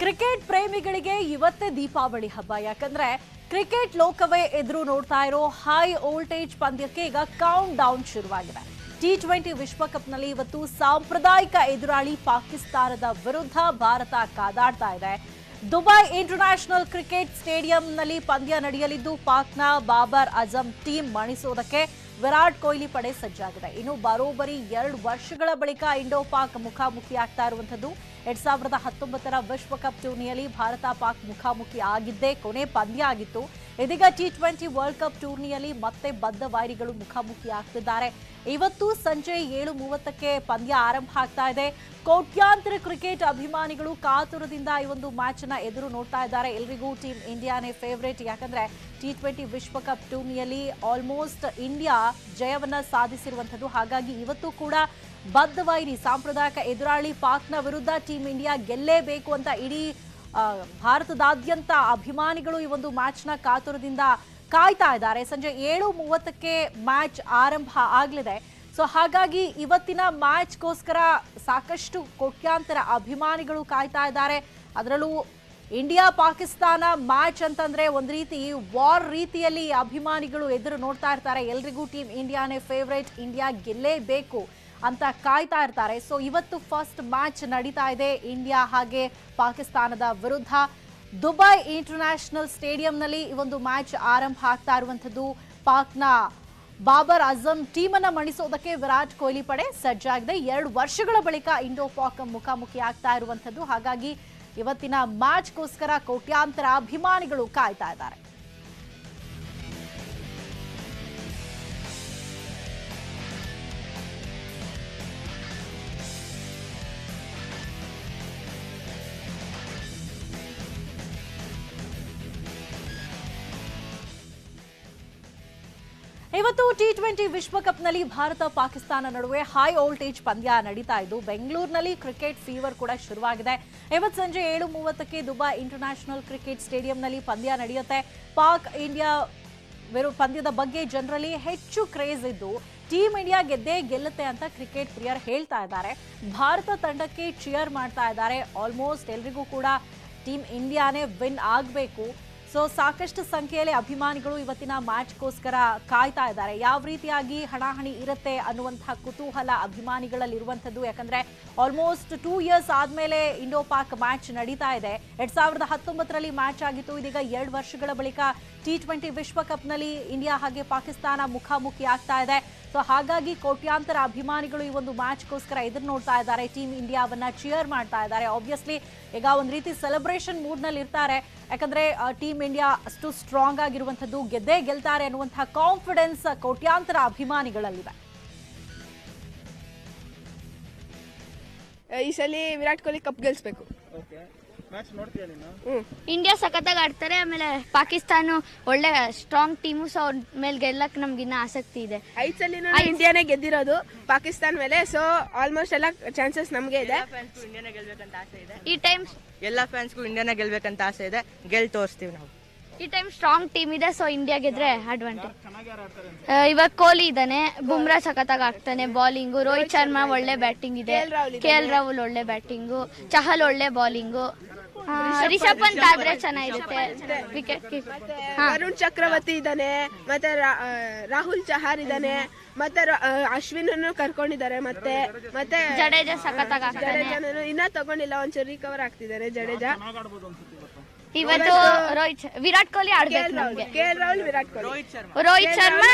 Cricket ಪ್ರೇಮಿಗಳಿಗೆ ಇವತ್ತೇ ದೀಪಾವಳಿ ಹಬ್ಬ. ಯಾಕಂದ್ರೆ ಕ್ರಿಕೆಟ್ ಲೋಕವೇ ಎದುರು ನೋಡ್ತಾ ಇರೋ ಹೈ ವೋಲ್ಟೇಜ್ ಪಂದ್ಯಕ್ಕೆ ಈಗ ಕೌಂಟ್ ಡೌನ್ ಶುರುವಾಗಿದೆ. ಟಿ ಟ್ವೆಂಟಿ ವಿಶ್ವಕಪ್ನಲ್ಲಿ ಇವತ್ತು ಸಾಂಪ್ರದಾಯಿಕ ಎದುರಾಳಿ ಪಾಕಿಸ್ತಾನದ ವಿರುದ್ಧ ಭಾರತ ಕಾದಾಡ್ತಾ ಇದೆ. ದುಬೈ ಇಂಟರ್ನ್ಯಾಷನಲ್ ಕ್ರಿಕೆಟ್ ಸ್ಟೇಡಿಯಂನಲ್ಲಿ ಪಂದ್ಯ ನಡೆಯಲಿದ್ದು, ಪಾಕ್ನ ಬಾಬರ್ ಅಜಂ ಟೀಮ್ ಮಣಿಸೋದಕ್ಕೆ ವಿರಾಟ್ ಕೊಹ್ಲಿ ಪಡೆ ಸಜ್ಜಾಗಿದೆ. ಇನ್ನು ಬರೋಬರಿ ಎರಡು ವರ್ಷಗಳ ಬಳಿಕ ಇಂಡೋ ಪಾಕ್ ಮುಖಾಮುಖಿ ಆಗ್ತಾ ಇರುವಂತದ್ದು ಎರಡ್ ಸಾವಿರದ ಹತ್ತೊಂಬತ್ತರ ವಿಶ್ವಕಪ್ ಟೂರ್ನಿಯಲ್ಲಿ ಭಾರತ ಪಾಕ್ ಮುಖಾಮುಖಿ ಆಗಿದ್ದೇ ಕೊನೆ ಪಂದ್ಯ ಆಗಿತ್ತು. ಇದೀಗ ಟಿ ಟ್ವೆಂಟಿ ವರ್ಲ್ಡ್ ಕಪ್ ಟೂರ್ನಿಯಲ್ಲಿ ಮತ್ತೆ ಬದ್ಧ ವೈರಿಗಳು ಮುಖಾಮುಖಿ ಆಗ್ತಿದ್ದಾರೆ. ಇವತ್ತು ಸಂಜೆ ಏಳು ಮೂವತ್ತಕ್ಕೆ ಪಂದ್ಯ ಆರಂಭ ಆಗ್ತಾ ಇದೆ. ಕೋಟ್ಯಾಂತರ ಕ್ರಿಕೆಟ್ ಅಭಿಮಾನಿಗಳು ಕಾತುರದಿಂದ ಈ ಒಂದು ಮ್ಯಾಚ್ನ ಎದುರು ನೋಡ್ತಾ ಇದ್ದಾರೆ. ಎಲ್ರಿಗೂ ಟೀಮ್ ಇಂಡಿಯಾನೇ ಫೇವರೇಟ್ ಯಾಕಂದ್ರೆ ಟಿ ಟ್ವೆಂಟಿ ವಿಶ್ವಕಪ್ ಟೂರ್ನಿಯಲ್ಲಿ ಆಲ್ಮೋಸ್ಟ್ ಇಂಡಿಯಾ ಜಯವನ್ನ ಸಾಧಿಸಿರುವಂತದ್ದು ಹಾಗಾಗಿ ಇವತ್ತು ಕೂಡ ಬದ್ಧ ಸಾಂಪ್ರದಾಯಿಕ ಎದುರಾಳಿ ಪಾಕ್ನ ವಿರುದ್ಧ ಟೀಮ್ ಇಂಡಿಯಾ ಗೆಲ್ಲೇಬೇಕು ಅಂತ ಇಡೀ ಭಾರತದಾದ್ಯಂತ ಅಭಿಮಾನಿಗಳು ಈ ಒಂದು ಮ್ಯಾಚ್ನ ಕಾತುರದಿಂದ ಕಾಯ್ತಾ ಇದ್ದಾರೆ. ಸಂಜೆ ಏಳು ಮೂವತ್ತಕ್ಕೆ ಮ್ಯಾಚ್ ಆರಂಭ ಆಗಲಿದೆ. ಸೊ ಹಾಗಾಗಿ ಇವತ್ತಿನ ಮ್ಯಾಚ್ಗೋಸ್ಕರ ಸಾಕಷ್ಟು ಕೋಟ್ಯಾಂತರ ಅಭಿಮಾನಿಗಳು ಕಾಯ್ತಾ ಇದ್ದಾರೆ. ಅದರಲ್ಲೂ ಇಂಡಿಯಾ ಪಾಕಿಸ್ತಾನ ಮ್ಯಾಚ್ ಅಂತಂದ್ರೆ ಒಂದು ರೀತಿ ವಾರ್ ರೀತಿಯಲ್ಲಿ ಅಭಿಮಾನಿಗಳು ಎದುರು ನೋಡ್ತಾ ಇರ್ತಾರೆ. ಎಲ್ರಿಗೂ ಟೀಮ್ ಇಂಡಿಯಾನೇ ಫೇವ್ರೇಟ್, ಇಂಡಿಯಾ ಗೆಲ್ಲೇಬೇಕು. ಅಂತ ಕಾಯ್ತಾ ಇರ್ತಾರೆ. ಸೊ ಇವತ್ತು ಫಸ್ಟ್ ಮ್ಯಾಚ್ ನಡೀತಾ ಇದೆ ಇಂಡಿಯಾ ಹಾಗೆ ಪಾಕಿಸ್ತಾನದ ವಿರುದ್ಧ. ದುಬೈ ಇಂಟರ್ನ್ಯಾಷನಲ್ ಸ್ಟೇಡಿಯಂನಲ್ಲಿ ಈ ಒಂದು ಮ್ಯಾಚ್ ಆರಂಭ ಆಗ್ತಾ ಇರುವಂಥದ್ದು. ಪಾಕ್ನ ಬಾಬರ್ ಅಜಮ್ ಟೀಮನ್ನು ಮಣಿಸೋದಕ್ಕೆ ವಿರಾಟ್ ಕೊಹ್ಲಿ ಪಡೆ ಸಜ್ಜಾಗಿದೆ. ಎರಡು ವರ್ಷಗಳ ಬಳಿಕ ಇಂಡೋ ಪಾಕ್ ಮುಖಾಮುಖಿ ಆಗ್ತಾ ಇರುವಂಥದ್ದು. ಹಾಗಾಗಿ ಇವತ್ತಿನ ಮ್ಯಾಚ್ಗೋಸ್ಕರ ಕೋಟ್ಯಾಂತರ ಅಭಿಮಾನಿಗಳು ಕಾಯ್ತಾ ಇದ್ದಾರೆ. ಇವತ್ತು ಟಿ ಟ್ವೆಂಟಿ ವಿಶ್ವಕಪ್ನಲ್ಲಿ ಭಾರತ ಪಾಕಿಸ್ತಾನ ನಡುವೆ ಹೈ ವೋಲ್ಟೇಜ್ ಪಂದ್ಯ ನಡೀತಾ ಇದ್ದು, ಬೆಂಗಳೂರಿನಲ್ಲಿ ಕ್ರಿಕೆಟ್ ಫೀವರ್ ಕೂಡ ಶುರುವಾಗಿದೆ. ಇವತ್ತು ಸಂಜೆ ಏಳು ಮೂವತ್ತಕ್ಕೆ ದುಬೈ ಇಂಟರ್ನ್ಯಾಷನಲ್ ಕ್ರಿಕೆಟ್ ಸ್ಟೇಡಿಯಂನಲ್ಲಿ ಪಂದ್ಯ ನಡೆಯುತ್ತೆ. ಪಾಕ್ ಇಂಡಿಯಾ ಪಂದ್ಯದ ಬಗ್ಗೆ ಜನರಲ್ಲಿ ಹೆಚ್ಚು ಕ್ರೇಜ್ ಇದ್ದು ಟೀಮ್ ಇಂಡಿಯಾ ಗೆದ್ದೇ ಗೆಲ್ಲುತ್ತೆ ಅಂತ ಕ್ರಿಕೆಟ್ ಪ್ರಿಯರ್ ಹೇಳ್ತಾ ಇದ್ದಾರೆ. ಭಾರತ ತಂಡಕ್ಕೆ ಚಿಯರ್ ಮಾಡ್ತಾ ಇದ್ದಾರೆ. ಆಲ್ಮೋಸ್ಟ್ ಎಲ್ರಿಗೂ ಕೂಡ ಟೀಮ್ ಇಂಡಿಯಾನೇ ವಿನ್ ಆಗಬೇಕು. ಸೊ ಸಾಕಷ್ಟು ಸಂಖ್ಯೆಯಲ್ಲಿ ಅಭಿಮಾನಿಗಳು ಇವತ್ತಿನ ಮ್ಯಾಚ್ಗೋಸ್ಕರ ಕಾಯ್ತಾ ಇದ್ದಾರೆ. ಯಾವ ರೀತಿಯಾಗಿ ಹಣಾಹಣಿ ಇರುತ್ತೆ ಅನ್ನುವಂತಹ ಕುತೂಹಲ ಅಭಿಮಾನಿಗಳಲ್ಲಿ ಇರುವಂತದ್ದು ಯಾಕಂದ್ರೆ ಆಲ್ಮೋಸ್ಟ್ ಟೂ ಇಯರ್ಸ್ ಆದ್ಮೇಲೆ ಇಂಡೋ ಪಾಕ್ ಮ್ಯಾಚ್ ನಡೀತಾ ಇದೆ. ಎರಡ್ ಸಾವಿರದ ಹತ್ತೊಂಬತ್ತರಲ್ಲಿ ಮ್ಯಾಚ್ ಆಗಿತ್ತು. ಇದೀಗ ಎರಡು ವರ್ಷಗಳ ಬಳಿಕ ಟಿ ಟ್ವೆಂಟಿ ವಿಶ್ವಕಪ್ನಲ್ಲಿ ಇಂಡಿಯಾ ಹಾಗೆ ಪಾಕಿಸ್ತಾನ ಮುಖಾಮುಖಿ ಆಗ್ತಾ ಇದೆ. ಸೊ ಹಾಗಾಗಿ ಕೋಟ್ಯಾಂತರ ಅಭಿಮಾನಿಗಳು ಈ ಒಂದು ಮ್ಯಾಚ್ಗೋಸ್ಕರ ಎದುರು ನೋಡ್ತಾ ಇದ್ದಾರೆ ಟೀಮ್ ಇಂಡಿಯಾವನ್ನ ಚಿಯರ್ ಮಾಡ್ತಾ ಇದ್ದಾರೆ. ಆಬ್ವಿಯಸ್ಲಿ ಈಗ ಒಂದು ರೀತಿ ಸೆಲೆಬ್ರೇಷನ್ ಮೂಡ್ನಲ್ಲಿ ಇರ್ತಾರೆ ಯಾಕಂದ್ರೆ ಟೀಮ್ ಇಂಡಿಯಾ ಅಷ್ಟು ಸ್ಟ್ರಾಂಗ್ ಆಗಿರುವಂತದ್ದು ಗೆದ್ದೇ ಗೆಲ್ತಾರೆ ಅನ್ನುವಂತಹ ಕಾನ್ಫಿಡೆನ್ಸ್ ಕೋಟ್ಯಾಂತರ ಅಭಿಮಾನಿಗಳಲ್ಲಿವೆ. ಈ ಸಲ ವಿರಾಟ್ ಕೊಹ್ಲಿ ಕಪ್ ಗೆಲ್ಸ್ಬೇಕು. ಓಕೆ ಮ್ಯಾಚ್ ನೋಡ್ತೀಯಾ ನೀನು? ಹ್ಮ್. ಇಂಡಿಯಾ ಸಖತ್ತಾಗಿ ಆಡ್ತಾರೆ ಆಮೇಲೆ ಪಾಕಿಸ್ತಾನ ಒಳ್ಳೆ ಸ್ಟ್ರಾಂಗ್ ಟೀಮು ಸೊ ಅವ್ರ ಮೇಲೆ ಗೆಲ್ಲಕ್ ನಮ್ಗಿನ್ನ ಆಸಕ್ತಿ ಇದೆ. ಐದ್ ಸಲ ಇಂಡಿಯಾನೇ ಗೆದ್ದಿರೋದು ಪಾಕಿಸ್ತಾನ ಮೇಲೆ ಸೊ ಆಲ್ಮೋಸ್ಟ್ ಎಲ್ಲ ಚಾನ್ಸಸ್ ನಮ್ಗೆ ಇದೆ. ಇಂಡಿಯಾನೇ ಗೆಲ್ಬೇಕಂತ ಆಸೆ ಇದೆ? ಈ ಟೈಮ್ ಎಲ್ಲ ಫ್ಯಾನ್ಸ್ಗೂ ಇಂಡಿಯಾನೇ ಗೆಲ್ಬೇಕಂತ ಆಸೆ ಇದೆ. ಗೆಲ್ ತೋರಿಸ್ತೀವಿ ನಾವು. ಈ ಟೈಮ್ ಸ್ಟ್ರಾಂಗ್ ಟೀಮ್ ಇದೆ ಸೊ ಇಂಡಿಯಾ ಗೆದ್ರೆ ಅಡ್ವಾಂಟೇಜ್ ಇವಾಗ ಕೊಹ್ಲಿ ಇದ್ದಾನೆ ಬುಮ್ರಾ ಸಖತ್ತಾಗಿ ಆಗ್ತಾನೆ ಬಾಲಿಂಗು ರೋಹಿತ್ ಶರ್ಮಾ ಒಳ್ಳೆ ಬ್ಯಾಟಿಂಗ್ ಇದೆ. ಕೆ ಎಲ್ ರಾಹುಲ್ ಒಳ್ಳೆ ಬ್ಯಾಟಿಂಗು ಚಹಲ್ ಒಳ್ಳೆ ಬಾಲಿಂಗು ರಿಷಬ್ ಪಂತ್ ಆದ್ರೆ ಚೆನ್ನಾಗಿರುತ್ತೆ. ವಿಕೆಟ್ ವರುಣ್ ಚಕ್ರವರ್ತಿ ಇದ್ದಾನೆ ಮತ್ತೆ ರಾಹುಲ್ ಚಹಾರ್ ಇದ್ದಾನೆ ಮತ್ತೆ ಅಶ್ವಿನ್ ಆ, ಅಶ್ವಿನ್ ಕರ್ಕೊಂಡಿದ್ದಾರೆ ಮತ್ತೆ ಮತ್ತೆ ಜಡೇಜಾ ಸಖತ್ತಾಗಿ ಇನ್ನ ತಗೊಂಡಿಲ್ಲ ಒಂಚೂರು ರಿಕವರ್ ಆಗ್ತಿದ್ದಾರೆ ಜಡೇಜಾ. ಇವತ್ತು ರೋಹಿತ್ ಶರ್- ವಿರಾಟ್ ಕೊಹ್ಲಿ ಆಡ್ಬೇಕು ನಮ್ಗೆ. Virat Kohli. Rohit Sharma.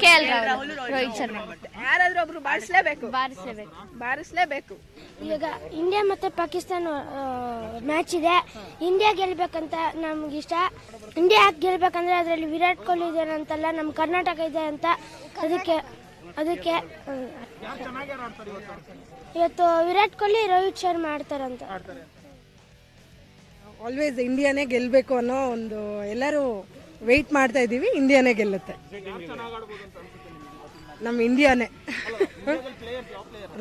K L Rahul Rohit Sharma. ಯಾರಾದ್ರೂ ಒಬ್ರು ಬಾರಿಸಲೇಬೇಕು. ಬಾರಿಸಲೇಬೇಕು. ಬಾರಿಸ್ಲೇಬೇಕು. ಈಗ ಇಂಡಿಯಾ ಮತ್ತೆ ಪಾಕಿಸ್ತಾನ ಮ್ಯಾಚ್ ಇದೆ. ಇಂಡಿಯಾ ಗೆಲ್ಬೇಕಂತ ಇಷ್ಟ. ಇಂಡಿಯಾ ಯಾಕೆ ಗೆಲ್ಬೇಕಂದ್ರೆ ಅದರಲ್ಲಿ ವಿರಾಟ್ ಕೊಹ್ಲಿ ಇದೆ ಅಂತಲ್ಲ ನಮ್ಮ ಕರ್ನಾಟಕ ಇದೆ ಅಂತ. ಅದಕ್ಕೆ ಅದಕ್ಕೆ ಇವತ್ತು? ವಿರಾಟ್ ಕೊಹ್ಲಿ ರೋಹಿತ್ ಶರ್ಮಾ ಆಡ್ತಾರಂತ. ಆಲ್ವೇಸ್ ಇಂಡಿಯಾನೇ ಗೆಲ್ಲಬೇಕು ಅನ್ನೋ ಒಂದು ಎಲ್ಲರೂ ವೆಯ್ಟ್ ಮಾಡ್ತಾ ಇದ್ದೀವಿ ಇಂಡಿಯಾನೇ ಗೆಲ್ಲುತ್ತೆ. ನಮ್ಮ ಇಂಡಿಯಾನೇ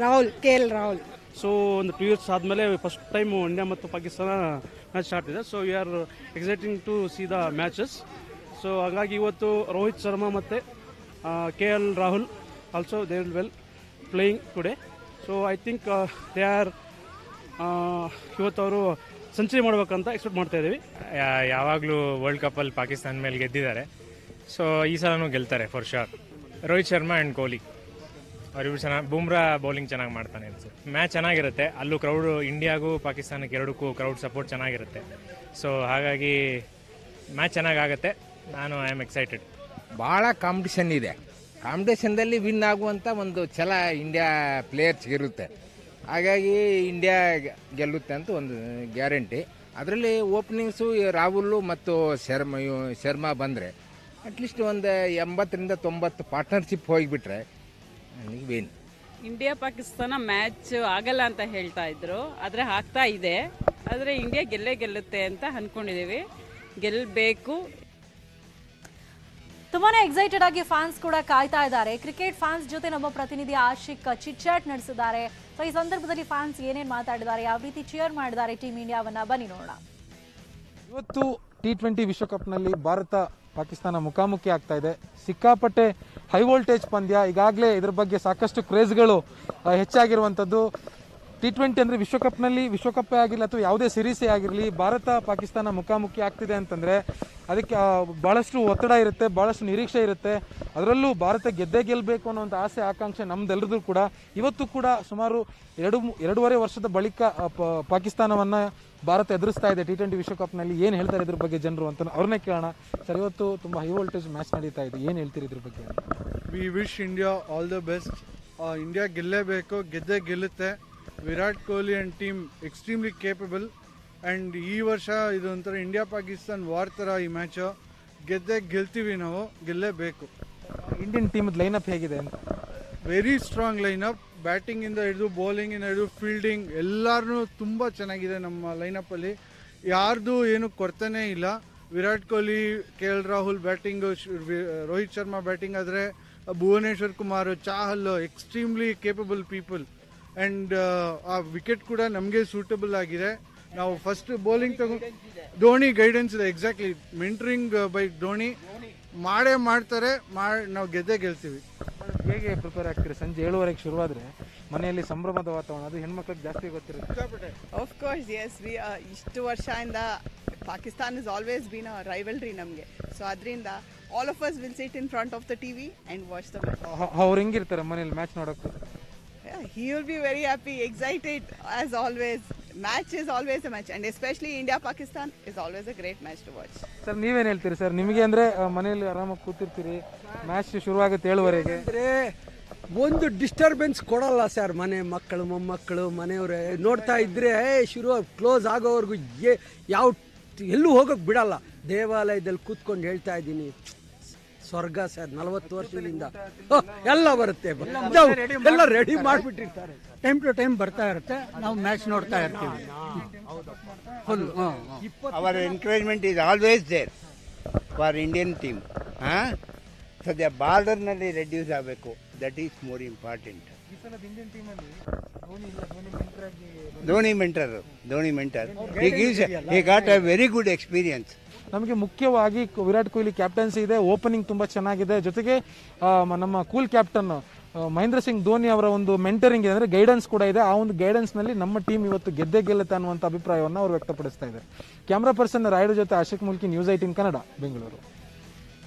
Rahul K L Rahul. So ಒಂದು ಟೂ ಇಯರ್ಸ್ ಆದಮೇಲೆ ಫಸ್ಟ್ ಟೈಮ್ ಇಂಡಿಯಾ ಮತ್ತು ಪಾಕಿಸ್ತಾನ ಮ್ಯಾಚ್ ಸ್ಟಾರ್ಟ್ ಇದೆ so we are exciting to see the matches so ಹಾಗಾಗಿ ಇವತ್ತು ರೋಹಿತ್ ಶರ್ಮಾ ಮತ್ತು K L Rahul also they will well playing today so I think they are ಇವತ್ತು ಅವರು century ಮಾಡ್ಬೇಕಂತ expect ಮಾಡ್ತಾ ಇದ್ದೀವಿ. ಯಾವಾಗಲೂ ವರ್ಲ್ಡ್ ಕಪ್ಪಲ್ಲಿ ಪಾಕಿಸ್ತಾನ ಮೇಲೆ ಗೆದ್ದಿದ್ದಾರೆ. ಸೊ ಈ ಸಲನೂ ಗೆಲ್ತಾರೆ for sure Rohit Sharma and Kohli. ಅವರಿಬ್ರು ಚೆನ್ನಾಗಿ ಬೂಮ್ರಾ ಬೌಲಿಂಗ್ ಚೆನ್ನಾಗಿ ಮಾಡ್ತಾನೆ ಅನ್ಸುತ್ತೆ. ಮ್ಯಾಚ್ ಚೆನ್ನಾಗಿರುತ್ತೆ. ಅಲ್ಲೂ ಕ್ರೌಡ್ ಇಂಡಿಯಾಗೂ ಪಾಕಿಸ್ತಾನಕ್ಕೆ ಎರಡಕ್ಕೂ ಕ್ರೌಡ್ ಸಪೋರ್ಟ್ ಚೆನ್ನಾಗಿರುತ್ತೆ. ಸೊ ಹಾಗಾಗಿ ಮ್ಯಾಚ್ ಚೆನ್ನಾಗಾಗತ್ತೆ ನಾನು ಐ ಆಮ್ ಎಕ್ಸೈಟೆಡ್ ಭಾಳ ಕಾಂಪಿಟೇಷನ್ ಇದೆ. ಕಾಂಪಿಟೇಷನ್ದಲ್ಲಿ ವಿನ್ ಆಗುವಂಥ ಒಂದು ಛಲ ಇಂಡಿಯಾ ಪ್ಲೇಯರ್ಸ್ಗೆ ಇರುತ್ತೆ. ಹಾಗಾಗಿ ಇಂಡಿಯಾ ಗೆಲ್ಲುತ್ತೆ ಅಂತ ಒಂದು ಗ್ಯಾರಂಟಿ. ಅದರಲ್ಲಿ ಓಪನಿಂಗ್ಸು ರಾಹುಲ್ ಮತ್ತು ಶರ್ಮ ಶರ್ಮಾ ಬಂದರೆ ಅಟ್ಲೀಸ್ಟ್ ಒಂದು ಎಂಬತ್ತರಿಂದ ತೊಂಬತ್ತು ಪಾರ್ಟ್ನರ್ಶಿಪ್ ಹೋಗಿಬಿಟ್ರೆ ನನಗೆ ವೇನ್ ಇಂಡಿಯಾ ಪಾಕಿಸ್ತಾನ ಮ್ಯಾಚ್ ಆಗಲ್ಲ ಅಂತ ಹೇಳ್ತಾ ಇದ್ರು. ಆದರೆ ಆಗ್ತಾ ಇದೆ. ಆದರೆ ಇಂಡಿಯಾ ಗೆಲ್ಲೇ ಗೆಲ್ಲುತ್ತೆ ಅಂತ ಅಂದ್ಕೊಂಡಿದ್ದೀವಿ ಗೆಲ್ಲಬೇಕು ತುಂಬಾ ಎಕ್ಸೈಟೆಡ್ ಆಗಿ ಫ್ಯಾನ್ಸ್ ಕೂಡ ಕಾಯ್ತಾ ಇದ್ದಾರೆ. ಕ್ರಿಕೆಟ್ ಫ್ಯಾನ್ಸ್ ಜೊತೆ ನಮ್ಮ ಪ್ರತಿನಿಧಿ ಆಶಿಕ್ ಚಿಟ್ ಚಾಟ್ ನಡೆಸಿದ್ದಾರೆ. ಸೊ ಈ ಸಂದರ್ಭದಲ್ಲಿ ಫ್ಯಾನ್ಸ್ ಏನೇನ್ ಮಾತಾಡಿದ್ದಾರೆ? ಯಾವ ರೀತಿ ಚಿಯರ್ ಮಾಡಿದ್ದಾರೆ ಟೀಮ್ ಇಂಡಿಯಾವನ್ನ ಬನ್ನಿ ನೋಡೋಣ. ಇವತ್ತು ಟಿ ಟ್ವೆಂಟಿ ವಿಶ್ವಕಪ್ನಲ್ಲಿ ಭಾರತ, ಪಾಕಿಸ್ತಾನ ಮುಖಾಮುಖಿ ಆಗ್ತಾ ಇದೆ. ಸಿಕ್ಕಾಪಟ್ಟೆ ಹೈ ವೋಲ್ಟೇಜ್ ಪಂದ್ಯ. ಈಗಾಗಲೇ ಇದ್ರ ಬಗ್ಗೆ ಸಾಕಷ್ಟು ಕ್ರೇಜ್ಗಳು ಹೆಚ್ಚಾಗಿರುವಂಥದ್ದು. ಟಿ ಟ್ವೆಂಟಿ ಅಂದರೆ ವಿಶ್ವಕಪ್ನಲ್ಲಿ ವಿಶ್ವಕಪ್ಪೇ ಆಗಿರಲಿ ಅಥವಾ ಯಾವುದೇ ಸಿರೀಸೇ ಆಗಿರಲಿ ಭಾರತ ಪಾಕಿಸ್ತಾನ ಮುಖಾಮುಖಿ ಆಗ್ತಿದೆ ಅಂತಂದರೆ ಅದಕ್ಕೆ ಭಾಳಷ್ಟು ಒತ್ತಡ ಇರುತ್ತೆ ಭಾಳಷ್ಟು ನಿರೀಕ್ಷೆ ಇರುತ್ತೆ. ಅದರಲ್ಲೂ ಭಾರತ ಗೆದ್ದೇ ಗೆಲ್ಲಬೇಕು ಅನ್ನೋಂಥ ಆಸೆ, ಆಕಾಂಕ್ಷೆ ನಮ್ದೆಲ್ಲರದು ಕೂಡ. ಇವತ್ತು ಕೂಡ ಸುಮಾರು ಎರಡು, ಎರಡೂವರೆ ವರ್ಷದ ಬಳಿಕ ಪಾಕಿಸ್ತಾನವನ್ನು ಭಾರತ ಎದುರಿಸ್ತಾ ಇದೆ ಟಿ ಟ್ವೆಂಟಿ ವಿಶ್ವಕಪ್ನಲ್ಲಿ. ಏನು ಹೇಳ್ತಾರೆ ಇದ್ರ ಬಗ್ಗೆ ಜನರು ಅಂತ ಅವ್ರನ್ನೇ ಕೇಳೋಣ. ಸರ್, ಇವತ್ತು ತುಂಬ ಹೈ ವೋಲ್ಟೇಜ್ ಮ್ಯಾಚ್ ನಡೀತಾ ಇದೆ. ಏನು ಹೇಳ್ತೀರಿ ಇದ್ರ ಬಗ್ಗೆ? We wish India all the best India ಗೆಲ್ಲೇಬೇಕು, ಗೆದ್ದೇ ಗೆಲ್ಲುತ್ತೆ. Virat Kohli and team extremely capable and ಈ ವರ್ಷ ಇದು ಒಂಥರ ಇಂಡಿಯಾ ಪಾಕಿಸ್ತಾನ್ ವಾರ್ ಥರ ಈ ಮ್ಯಾಚು ಗೆದ್ದೆ ಗೆಲ್ತೀವಿ ನಾವು ಗೆಲ್ಲೇಬೇಕು. ಇಂಡಿಯನ್ ಲೈನ್ ಲೈನಪ್ ಹೇಗಿದೆ ಅಂತ? ವೆರಿ ಸ್ಟ್ರಾಂಗ್ ಲೈನಪ್ ಬ್ಯಾಟಿಂಗಿಂದ ಹಿಡಿದು ಬೌಲಿಂಗಿಂದ ಹಿಡಿದು ಫೀಲ್ಡಿಂಗ್ ಎಲ್ಲರೂ ತುಂಬ ಚೆನ್ನಾಗಿದೆ ನಮ್ಮ ಲೈನಪ್ಪಲ್ಲಿ ಯಾರ್ದು ಏನು ಕೊರತೆನೇ ಇಲ್ಲ. Virat Kohli K L Rahul batting Rohit Sharma batting ಆದರೆ Bhuvneshwar Kumar Chahal extremely capable people and ಆ ವಿಕೆಟ್ ಕೂಡ ನಮಗೆ ಸೂಟಬಲ್ ಆಗಿದೆ. ನಾವು ಫಸ್ಟ್ ಬೌಲಿಂಗ್ ತಗೊಂಡು ಧೋನಿ ಗೈಡೆನ್ಸ್ ಇದೆ ಎಕ್ಸಾಕ್ಟ್ಲಿ ಮೆಂಟ್ರಿಂಗ್ ಬೈ ಧೋನಿ. ಮಾಡೇ ಮಾಡ್ತಾರೆ ಮಾಡಿ ನಾವು ಗೆದ್ದೇ ಗೆಲ್ತೀವಿ. ಹೇಗೆ ಪ್ರಿಪೇರ್ ಆಗ್ತೀರಿ? ಸಂಜೆ ಏಳುವರೆಗೆ ಶುರುವಾದ್ರೆ ಮನೆಯಲ್ಲಿ ಸಂಭ್ರಮದ ವಾತಾವರಣ ಅದು ಹೆಣ್ಮಕ್ಳಿಗೆ ಜಾಸ್ತಿ ಗೊತ್ತಿರುತ್ತೆ. ಆಫ್ ಕೋರ್ಸ್ ಎಸ್ ವಿ ಇಷ್ಟು ವರ್ಷದಿಂದ Pakistan is always been a rivalry ನಮಗೆ. ಸೊ ಅದರಿಂದ all of us will sit in front of the T V and watch the match ಅವ್ರು ಹೆಂಗಿರ್ತಾರೆ ಮನೇಲಿ ಮ್ಯಾಚ್ ನೋಡೋಕೆ he will be very happy, excited as always. Match is always a match, and especially India Pakistan is always a great match to watch. Sir ನೀವೇನು ಹೇಳ್ತೀರಿ sir ನಿಮಗೆ ಅಂದರೆ ಮನೇಲಿ ಆರಾಮಾಗಿ ಕೂತಿರ್ತೀರಿ ಮ್ಯಾಚ್ ಶುರುವಾಗುತ್ತೆ ಏಳುವರೆಗೆ? ಅಂದರೆ ಒಂದು ಡಿಸ್ಟರ್ಬೆನ್ಸ್ ಕೊಡಲ್ಲ ಸರ್ ಮನೆ ಮಕ್ಕಳು ಮೊಮ್ಮಕ್ಕಳು ಮನೆಯವರೇ. ನೋಡ್ತಾ ಇದ್ದರೆ ಏ, ಶುರು ಕ್ಲೋಸ್ ಆಗೋವರೆಗೂ ಯಾವ ಎಲ್ಲೂ ಹೋಗೋಕೆ ಬಿಡಲ್ಲ. ದೇವಾಲಯದಲ್ಲಿ ಕೂತ್ಕೊಂಡು ಹೇಳ್ತಾ ಇದ್ದೀನಿ. ಸ್ವರ್ಗ ಸರ್ ನಲವತ್ತು ವರ್ಷದಿಂದ. ಎಲ್ಲ ಬರುತ್ತೆ. ಎಲ್ಲ ರೆಡಿ ಮಾಡಿಬಿಟ್ಟಿರ್ತಾರೆ. ಟೈಮ್ ಟು ಟೈಮ್ ಬರ್ತಾ ಇರುತ್ತೆ. ನಾವು ಮ್ಯಾಚ್ ನೋಡ್ತಾ ಇರ್ತೀವಿ. Full hour encouragement is always there for Indian team ಹಾಂ? ಸದ್ಯ ಬಾರ್ಡರ್ನಲ್ಲಿ ರೆಡ್ಯೂಸ್ ಆಗಬೇಕು. That is more important Dhoni mentor Dhoni mentor he got a very good experience ನಮಗೆ ಮುಖ್ಯವಾಗಿ ವಿರಾಟ್ ಕೊಹ್ಲಿ ಕ್ಯಾಪ್ಟನ್ಸಿ ಇದೆ. ಓಪನಿಂಗ್ ತುಂಬ ಚೆನ್ನಾಗಿದೆ. ಜೊತೆಗೆ ನಮ್ಮ ಕೂಲ್ ಕ್ಯಾಪ್ಟನ್ ಮಹೇಂದ್ರ ಸಿಂಗ್ ಧೋನಿ ಅವರ ಒಂದು ಮೆಂಟರಿಂಗ್ ಇದೆ. ಅಂದರೆ ಗೈಡೆನ್ಸ್ ಕೂಡ ಇದೆ. ಆ ಒಂದು ಗೈಡೆನ್ಸ್ನಲ್ಲಿ ನಮ್ಮ ಟೀಮ್ ಇವತ್ತು ಗೆದ್ದೆ ಗೆಲ್ಲುತ್ತೆ ಅನ್ನುವಂಥ ಅಭಿಪ್ರಾಯವನ್ನು ಅವರು ವ್ಯಕ್ತಪಡಿಸ್ತಾ ಇದ್ದಾರೆ. ಕ್ಯಾಮ್ರಾ ಪರ್ಸನ್ ರಾಯ್ಡು ಜೊತೆ Ashok Mulki news eighteen Kannada, Bengaluru.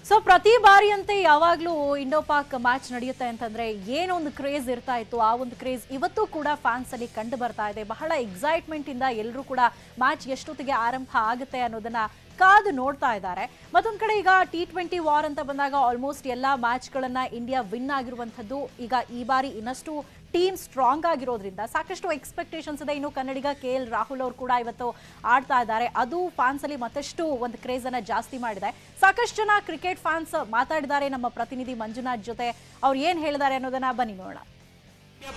So ಪ್ರತಿ ಬಾರಿಯಂತೆ ಯಾವಾಗಲೂ ಇಂಡೋ ಪಾಕ್ ಮ್ಯಾಚ್ ನಡೆಯುತ್ತೆ ಅಂತಂದ್ರೆ ಏನೊಂದು ಕ್ರೇಜ್ ಇರ್ತಾ ಇತ್ತು. ಆ ಒಂದು ಕ್ರೇಜ್ ಇವತ್ತು ಕೂಡ ಫ್ಯಾನ್ಸ್ ಅಲ್ಲಿ ಕಂಡು ಬರ್ತಾ ಇದೆ. ಬಹಳ ಎಕ್ಸೈಟ್ಮೆಂಟ್ ಇಂದ ಎಲ್ಲರೂ ಕೂಡ ಮ್ಯಾಚ್ ಎಷ್ಟೊತ್ತಿಗೆ ಆರಂಭ ಆಗುತ್ತೆ ಅನ್ನೋದನ್ನ ಕಾದು ನೋಡ್ತಾ ಇದ್ದಾರೆ. ಮತ್ತೊಂದ್ ಕಡೆ ಈಗ ಟಿ ಟ್ವೆಂಟಿ ವಾರ್ ಅಂತ ಬಂದಾಗ ಆಲ್ಮೋಸ್ಟ್ ಎಲ್ಲಾ ಮ್ಯಾಚ್ಗಳನ್ನು ಇಂಡಿಯಾ ವಿನ್ ಆಗಿರುವಂಥದ್ದು. ಈಗ ಈ ಬಾರಿ ಇನ್ನಷ್ಟು ಟೀಮ್ ಸ್ಟ್ರಾಂಗ್ ಆಗಿರೋದ್ರಿಂದ ಸಾಕಷ್ಟು ಎಕ್ಸ್ಪೆಕ್ಟೇಷನ್ಸ್ ಇದೆ. ಇನ್ನು ಕನ್ನಡಿಗ ಕೆ ಎಲ್ ರಾಹುಲ್ ಅವರು ಕೂಡ ಇವತ್ತು ಆಡ್ತಾ ಇದ್ದಾರೆ. ಅದು ಫ್ಯಾನ್ಸ್ ಅಲ್ಲಿ ಮತ್ತಷ್ಟು ಒಂದು ಕ್ರೇಜ್ ಅನ್ನ ಜಾಸ್ತಿ ಮಾಡಿದೆ. ಸಾಕಷ್ಟು ಜನ ಕ್ರಿಕೆಟ್ ಫ್ಯಾನ್ಸ್ ಮಾತಾಡಿದ್ದಾರೆ ನಮ್ಮ ಪ್ರತಿನಿಧಿ ಮಂಜುನಾಥ್ ಜೊತೆ. ಅವ್ರು ಏನ್ ಹೇಳಿದ್ದಾರೆ ಅನ್ನೋದನ್ನ ಬನ್ನಿ ನೋಡೋಣ.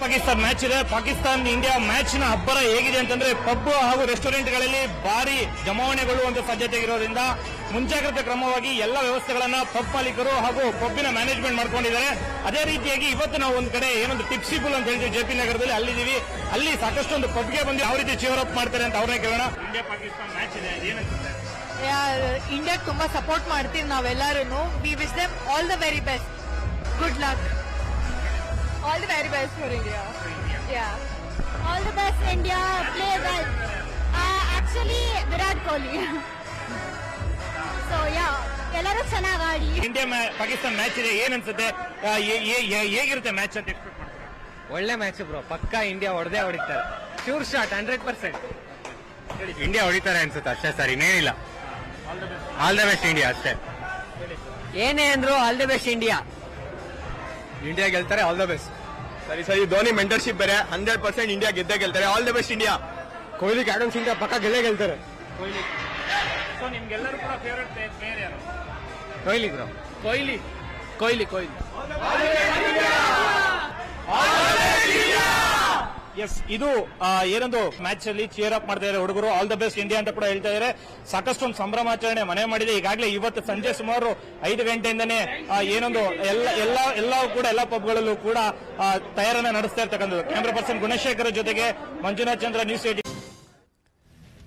ಪಾಕಿಸ್ತಾನ ಮ್ಯಾಚ್ ಇದೆ. ಪಾಕಿಸ್ತಾನ ಇಂಡಿಯಾ ಮ್ಯಾಚ್ನ ಅಬ್ಬರ ಹೇಗಿದೆ ಅಂತಂದ್ರೆ ಪಬ್ ಹಾಗೂ ರೆಸ್ಟೋರೆಂಟ್ಗಳಲ್ಲಿ ಭಾರಿ ಜಮಾವಣೆಗೊಳ್ಳುವಂತ ಸಾಧ್ಯತೆ ಇರೋದ್ರಿಂದ ಮುಂಜಾಗ್ರತೆ ಕ್ರಮವಾಗಿ ಎಲ್ಲ ವ್ಯವಸ್ಥೆಗಳನ್ನ ಪಬ್ ಮಾಲೀಕರು ಹಾಗೂ ಪಬ್ಬಿನ ಮ್ಯಾನೇಜ್ಮೆಂಟ್ ಮಾಡ್ಕೊಂಡಿದ್ದಾರೆ. ಅದೇ ರೀತಿಯಾಗಿ ಇವತ್ತು ನಾವು ಒಂದ್ ಕಡೆ ಏನೊಂದು ಟಿಪ್ಸಿ ಪುಲ್ ಅಂತ ಹೇಳ್ತೀವಿ ಜೆಪಿ ನಗರದಲ್ಲಿ. ಅಲ್ಲಿದ್ದೀವಿ ಅಲ್ಲಿ ಸಾಕಷ್ಟು ಒಂದು ಪಬ್ಗೆ ಬಂದು ಯಾವ ರೀತಿ ಚೇರ್ ಅಪ್ ಮಾಡ್ತಾರೆ ಅಂತ ಅವ್ರನ್ನೇ ಕೇಳೋಣ. ಇಂಡಿಯಾ ಪಾಕಿಸ್ತಾನ ಮ್ಯಾಚ್ ಇದೆ. ಏನಂತಾರೆ ಇಂಡಿಯಾಗೆ ತುಂಬಾ ಸಪೋರ್ಟ್ ಮಾಡ್ತೀವಿ ನಾವೆಲ್ಲರೂ we wish them all the very best good luck all the very For India. India yeah all the best India play Uh, actually Virat Kohli so yeah ಎಲ್ಲರೂ ಚೆನ್ನಾಗಿ ಆಡಿ ಇಂಡಿಯಾ ಮ್ಯಾ- ಪಾಕಿಸ್ತಾನ ಮ್ಯಾಚ್ ಇದೆ. ಏನ್ ಅನ್ಸುತ್ತೆ? ಹೇಗಿರುತ್ತೆ ಮ್ಯಾಚ್ ಅಂತ ಎಕ್ಸ್ಪೆಕ್ಟ್ ಮಾಡ್ತೀರಾ? ಒಳ್ಳೆ ಮ್ಯಾಚ್ ಬ್ರೋ ಪಕ್ಕಾ ಇಂಡಿಯಾ ಹೊಡೆದೇ ಹೊಡಿತಾರೆ. Sure shot hundred percent India ಹೊಡಿತಾರೆ ಅನ್ಸುತ್ತೆ ಅಷ್ಟೇ ಸರ್ ಇನ್ನೇನಿಲ್ಲ. ಆಲ್ ದ ಬೆಸ್ಟ್ ಇಂಡಿಯಾ ಅಷ್ಟೇ. ಏನೇ ಅಂದ್ರು all the best India India ಗೆಲ್ತಾರೆ ಆಲ್ ದ ಬೆಸ್ಟ್ ಸರಿ ಸರಿ ಧೋನಿ ಮೆಂಟರ್ಶಿಪ್ ಬೇರೆ. ಹಂಡ್ರೆಡ್ ಪರ್ಸೆಂಟ್ ಇಂಡಿಯಾ ಗೆದ್ದೇ ಗೆಲ್ತಾರೆ. All the best India. Kohli captain Singh ಪಕ್ಕ ಗೆಲ್ಲೇ ಗೆಲ್ತಾರೆ. ಕೊಹ್ಲಿ. ಸೊ ನಿಮ್ಗೆಲ್ಲರೂ ಕೂಡ ಫೇವರೇಟ್ ಪ್ಲೇಯರ್ ಯಾರು? ಕೊಹ್ಲಿ ಬ್ರೋ ಕೊಹ್ಲಿ. ಕೊಹ್ಲಿ ಕೊಹ್ಲಿ. ಎಸ್ ಇದು ಏನೊಂದು ಮ್ಯಾಚ್ ಅಲ್ಲಿ ಚೇರ್ ಅಪ್ ಮಾಡ್ತಾ ಇದ್ದಾರೆ ಹುಡುಗರು. ಆಲ್ ದ ಬೆಸ್ಟ್ ಇಂಡಿಯಾ ಅಂತ ಕೂಡ ಹೇಳ್ತಾ ಇದ್ದಾರೆ. ಸಾಕಷ್ಟು ಒಂದು ಸಂಭ್ರಮಾಚರಣೆ ಮನೆ ಮಾಡಿದೆ. ಈಗಾಗಲೇ ಇವತ್ತು ಸಂಜೆ ಸುಮಾರು ಐದು ಗಂಟೆಯಿಂದನೇ ಏನೊಂದು ಎಲ್ಲ ಎಲ್ಲ, ಎಲ್ಲವೂ ಕೂಡ, ಎಲ್ಲ ಪಬ್ಗಳಲ್ಲೂ ಕೂಡ ತಯಾರನ್ನ ನಡೆಸ್ತಾ ಇರ್ತಕ್ಕಂಥದ್ದು. ಕ್ಯಾಮ್ರಾ ಪರ್ಸನ್ ಗುಣಶೇಖರ ಜೊತೆಗೆ Manjunath Chandra news eighteen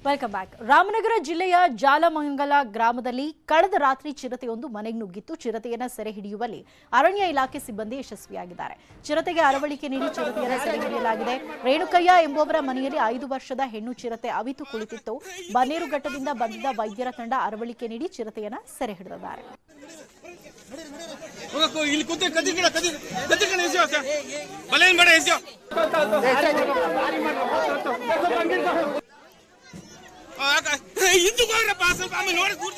welcome back Ramanagara ಜಿಲ್ಲೆಯ ಜಾಲಮಂಗಲ ಗ್ರಾಮದಲ್ಲಿ ಕಳೆದ ರಾತ್ರಿ ಚಿರತೆಯೊಂದು ಮನೆಗೆ ನುಗ್ಗಿತ್ತು ಚಿರತೆಯನ್ನು ಸೆರೆ ಹಿಡಿಯುವಲ್ಲಿ ಅರಣ್ಯ ಇಲಾಖೆ ಸಿಬ್ಬಂದಿ ಯಶಸ್ವಿಯಾಗಿದ್ದಾರೆ ಚಿರತೆಗೆ ಅರವಳಿಕೆ ನೀಡಿ ಚಿರತೆಯನ್ನು ಸೆರೆ ಹಿಡಿಯಲಾಗಿದೆ ರೇಣುಕಯ್ಯ ಎಂಬುವರ ಮನೆಯಲ್ಲಿ ಐದು ವರ್ಷದ ಹೆಣ್ಣು ಚಿರತೆ ಅವಿತು ಕುಳಿತಿತ್ತು ಬನ್ನೇರುಘಟ್ಟದಿಂದ ಬಂದಿದ್ದ ವೈದ್ಯರ ತಂಡ ಅರವಳಿಕೆ ನೀಡಿ ಚಿರತೆಯನ್ನು ಸೆರೆ ಹಿಡಿದಿದ್ದಾರೆ ಇಲ್ಲಿ ಕೂತು ಕದಿ ಗಿಡ ಕದಿ ಕದಿ ಗಿಡ ಎಸ್ಯೋ ಬಲೆ ಏನ್ ಬೇಡ ಎಸ್ಯೋ ಹಿಂದಕ್ಕೆ ಹೋಗ್ರಪ್ಪ ಸ್ವಲ್ಪ ಆಮೇಲೆ ನೋಡಿ ಕೂರ್ತಿಂದ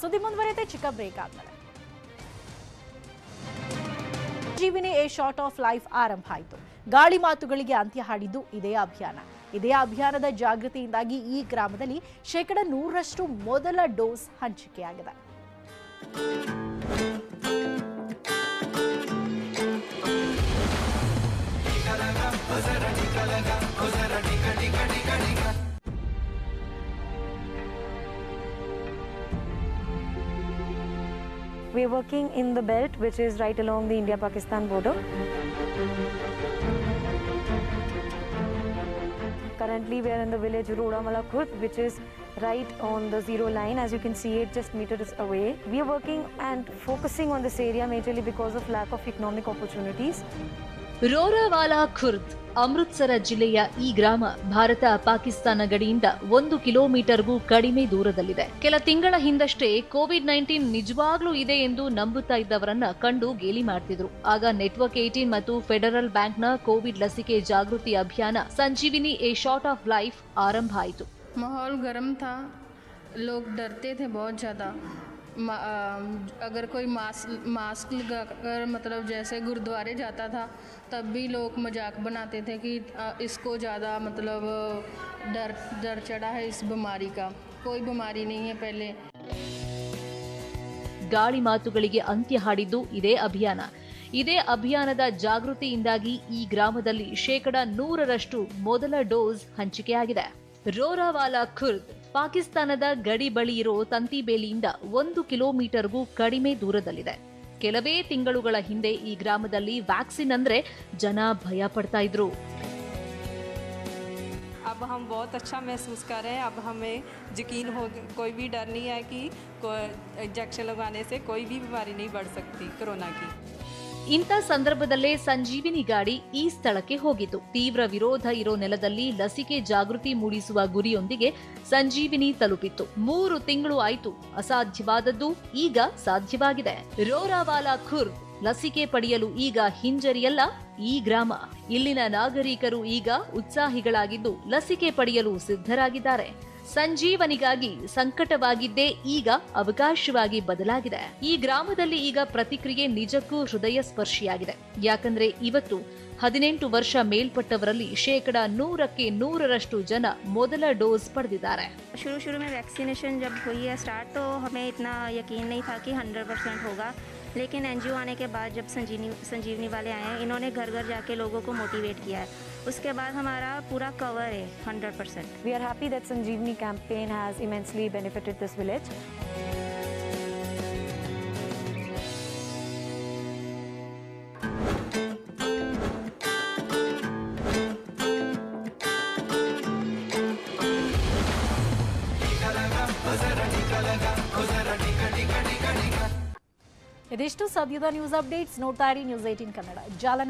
ಸುದ್ದಿ ಮುಂದುವರಿಯುತ್ತೆ ಚಿಕ್ಕ ಬ್ರೇಕ್ ಆದ್ಮೇಲೆ. ಜೀವಿನಿ ಎ ಶಾರ್ಟ್ ಆಫ್ ಲೈಫ್ ಆರಂಭ ಆಯಿತು. ಗಾಳಿ ಮಾತುಗಳಿಗೆ ಅಂತ್ಯ ಹಾಡಿದ್ದು ಇದೇ ಅಭಿಯಾನ ಇದೇ ಅಭಿಯಾನದ ಜಾಗೃತಿಯಿಂದಾಗಿ ಈ ಗ್ರಾಮದಲ್ಲಿ ಶೇಕಡ ನೂರರಷ್ಟು ಮೊದಲ ಡೋಸ್ ಹಂಚಿಕೆಯಾಗಿದೆ We're working in the belt, which is right along the India Pakistan border. Currently, we are in the village Rodamala Khurd, which is right on the zero line. As you can see, it just meters away. We are working and focusing on this area majorly because of lack of economic opportunities. Rorawala Khurd Amritsar ಜಿಲ್ಲೆಯ ಈ ಗ್ರಾಮ ಭಾರತ ಪಾಕಿಸ್ತಾನ ಗಡಿಯಿಂದ ಒಂದು ಕಿಲೋಮೀಟರ್ಗೂ ಕಡಿಮೆ ದೂರದಲ್ಲಿದೆ ಕೆಲ ತಿಂಗಳ ಹಿಂದಷ್ಟೇ ಕೋವಿಡ್ ನೈನ್ಟೀನ್ ನಿಜವಾಗ್ಲೂ ಇದೆ ಎಂದು ನಂಬುತ್ತಾ ಇದ್ದವರನ್ನ ಕಂಡು ಗೇಲಿ ಮಾಡ್ತಿದ್ರು ಆಗ ನೆಟ್ವರ್ಕ್ ಏಟೀನ್ ಮತ್ತು ಫೆಡರಲ್ ಬ್ಯಾಂಕ್ನ ಕೋವಿಡ್ ಲಸಿಕೆ ಜಾಗೃತಿ ಅಭಿಯಾನ Sanjeevini a shot of life ಆರಂಭ ಆಯಿತು माहौल गर्म था लोग डरते थे बहुत ज़्यादा मा- अ, अगर कोई मास्क मास्क लगाकर मतलब जैसे गुरुद्वारे जाता था तब भी लोग मजाक बनाते थे कि अ, इसको ज़्यादा मतलब डर डर चढ़ा है इस बीमारी का कोई बीमारी नहीं है पहले ಗಾಳಿ ಮಾತುಗಳಿಗೆ ಅಂತ್ಯ ಹಾಡಿದ್ದು ಇದೇ ಅಭಿಯಾನ ಇದೇ ಅಭಿಯಾನದ ಜಾಗೃತಿಯಿಂದಾಗಿ ಈ ಗ್ರಾಮದಲ್ಲಿ ಶೇಕಡ ನೂರರಷ್ಟು ಮೊದಲ ಡೋಸ್ ಹಂಚಿಕೆಯಾಗಿದೆ ರೋರಾವಾಲಾ ಖುರ್ದ್ ಪಾಕಿಸ್ತಾನದ ಗಡಿ ಬಳಿ ಇರೋ ತಂತಿಬೇಲಿಯಿಂದ ಒಂದು ಕಿಲೋಮೀಟರ್ಗೂ ಕಡಿಮೆ ದೂರದಲ್ಲಿದೆ ಕೆಲವೇ ತಿಂಗಳುಗಳ ಹಿಂದೆ ಈ ಗ್ರಾಮದಲ್ಲಿ ವ್ಯಾಕ್ಸಿನ್ ಅಂದ್ರೆ ಜನ ಭಯ ಪಡ್ತಾ ಇದ್ರು अब हम बहुत अच्छा महसूस कर रहे हैं अब हमें यकीन हो कोई भी डर नहीं है कि इंजेक्शन लगाने से कोई भी बीमारी नहीं बढ़ सकती कोरोना की ಇಂಥ ಸಂದರ್ಭದಲ್ಲೇ ಸಂಜೀವಿನಿ ಗಾಡಿ ಈ ಸ್ಥಳಕ್ಕೆ ಹೋಗಿತು ತೀವ್ರ ವಿರೋಧ ಇರೋ ನೆಲದಲ್ಲಿ ಲಸಿಕೆ ಜಾಗೃತಿ ಮೂಡಿಸುವ ಗುರಿಯೊಂದಿಗೆ ಸಂಜೀವಿನಿ ತಲುಪಿತ್ತು. ಮೂರು ತಿಂಗಳು ಆಯ್ತು. ಅಸಾಧ್ಯವಾದದ್ದು ಈಗ ಸಾಧ್ಯವಾಗಿದೆ. ರೋರಾವಾಲಾ ಖುರ್ ಲಸಿಕೆ ಪಡೆಯಲು ಈಗ ಹಿಂಜರಿಯಲ್ಲ ಈ ಗ್ರಾಮ. ಇಲ್ಲಿನ ನಾಗರಿಕರು ಈಗ ಉತ್ಸಾಹಿಗಳಾಗಿದ್ದು ಲಸಿಕೆ ಪಡೆಯಲು ಸಿದ್ಧರಾಗಿದ್ದಾರೆ. ಸಂಜೀವನಿಗಾಗಿ ಸಂಕಟವಾಗಿದ್ದೇ ಈಗ ಅವಕಾಶವಾಗಿ ಬದಲಾಗಿದೆ ಈ ಗ್ರಾಮದಲ್ಲಿ ಈಗ ಪ್ರತಿಕ್ರಿಯೆ ನಿಜಕ್ಕೂ ಹೃದಯ ಸ್ಪರ್ಶಿಯಾಗಿದೆ ಯಾಕಂದ್ರೆ ಇವತ್ತು ಹದಿನೆಂಟು ವರ್ಷ ಮೇಲ್ಪಟ್ಟವರಲ್ಲಿ ಶೇಕಡ ನೂರಕ್ಕೆ ನೂರರಷ್ಟು ಜನ ಮೊದಲ ಡೋಸ್ ಪಡೆದಿದ್ದಾರೆ शुरू शुरू में वैक्सीनेशन जब हुई है स्टार्ट तो हमें इतना यकीन नहीं था कि 100 परसेंट होगा लेकिन एनजीओ आने के बाद जब संजीवनी संजीवनी वाले आए हैं इन्होंने घर घर जाके लोगों को मोटिवेट किया है उसके बाद हमारा पूरा कवर है 100 percent we are happy that Sanjeevini campaign has immensely benefited this village ಇದಿಷ್ಟು ಸದ್ಯದ ನ್ಯೂಸ್ ಅಪ್ಡೇಟ್ಸ್ ನೋಡ್ತಾ ಇರಿ ನ್ಯೂಸ್ ಏಟೀನ್ ಕನ್ನಡ